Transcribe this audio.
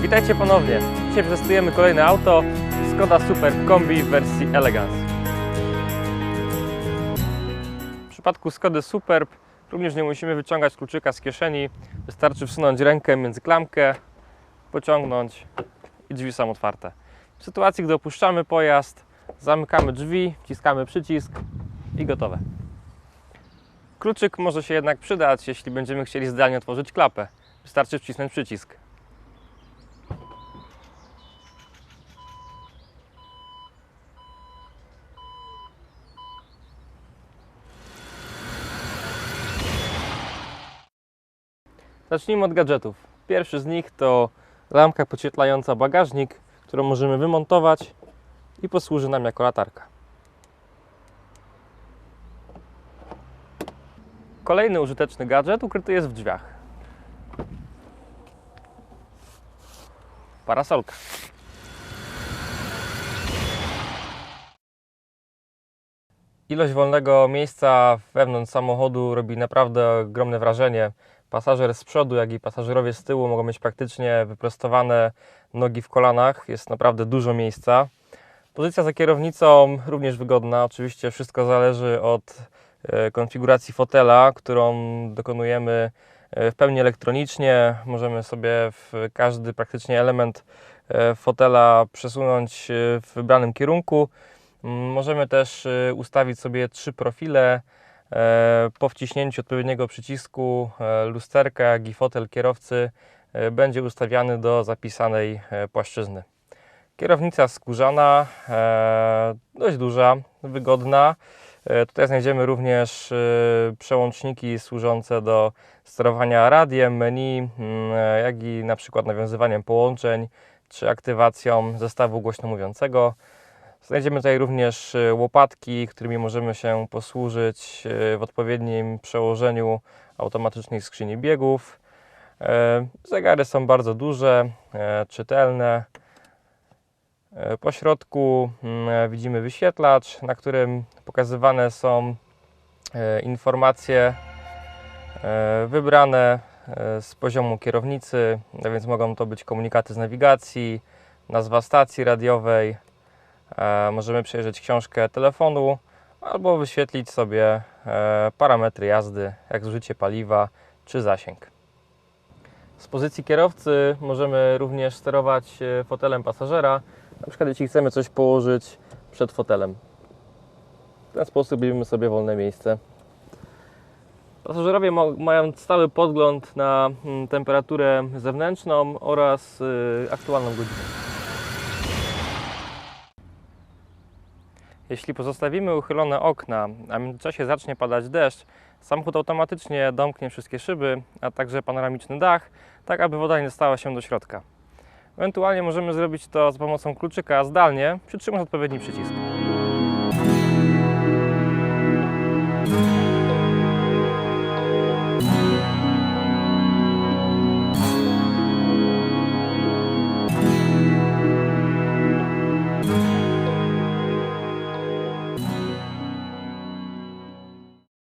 Witajcie ponownie. Dzisiaj przetestujemy kolejne auto Skoda Super Kombi w wersji Elegance. W przypadku Skody Superb również nie musimy wyciągać kluczyka z kieszeni. Wystarczy wsunąć rękę między klamkę, pociągnąć i drzwi są otwarte. W sytuacji, gdy opuszczamy pojazd, zamykamy drzwi, wciskamy przycisk i gotowe. Kluczyk może się jednak przydać, jeśli będziemy chcieli zdalnie otworzyć klapę. Wystarczy wcisnąć przycisk. Zacznijmy od gadżetów. Pierwszy z nich to lampka podświetlająca bagażnik, którą możemy wymontować i posłuży nam jako latarka. Kolejny użyteczny gadżet ukryty jest w drzwiach. Parasolka. Ilość wolnego miejsca wewnątrz samochodu robi naprawdę ogromne wrażenie. Pasażer z przodu, jak i pasażerowie z tyłu mogą mieć praktycznie wyprostowane nogi w kolanach. Jest naprawdę dużo miejsca. Pozycja za kierownicą również wygodna. Oczywiście wszystko zależy od e, konfiguracji fotela, którą dokonujemy e, w pełni elektronicznie. Możemy sobie w każdy praktycznie element e, fotela przesunąć w wybranym kierunku. Możemy też ustawić sobie trzy profile. E, Po wciśnięciu odpowiedniego przycisku e, lusterka, jak i fotel kierowcy e, będzie ustawiany do zapisanej płaszczyzny. Kierownica skórzana, dość duża, wygodna. Tutaj znajdziemy również przełączniki służące do sterowania radiem, menu, mm, jak i na przykład nawiązywaniem połączeń czy aktywacją zestawu głośno mówiącego. Znajdziemy tutaj również e, łopatki, którymi możemy się posłużyć e, w odpowiednim przełożeniu automatycznej skrzyni biegów. E, Zegary są bardzo duże, e, czytelne. E, Po środku mm, widzimy wyświetlacz, na którym pokazywane są informacje wybrane z poziomu kierownicy, a więc mogą to być komunikaty z nawigacji, nazwa stacji radiowej. E, Możemy przejrzeć książkę telefonu albo wyświetlić sobie e, parametry jazdy, jak zużycie paliwa czy zasięg. Z pozycji kierowcy możemy również sterować e, fotelem pasażera, na przykład jeśli chcemy coś położyć przed fotelem. W ten sposób robimy sobie wolne miejsce. Pasażerowie mają stały podgląd na mm, temperaturę zewnętrzną oraz aktualną godzinę. Jeśli pozostawimy uchylone okna, a w międzyczasie zacznie padać deszcz, samochód automatycznie domknie wszystkie szyby, a także panoramiczny dach, tak aby woda nie dostała się do środka. Ewentualnie możemy zrobić to za pomocą kluczyka zdalnie, przytrzymując odpowiedni przycisk.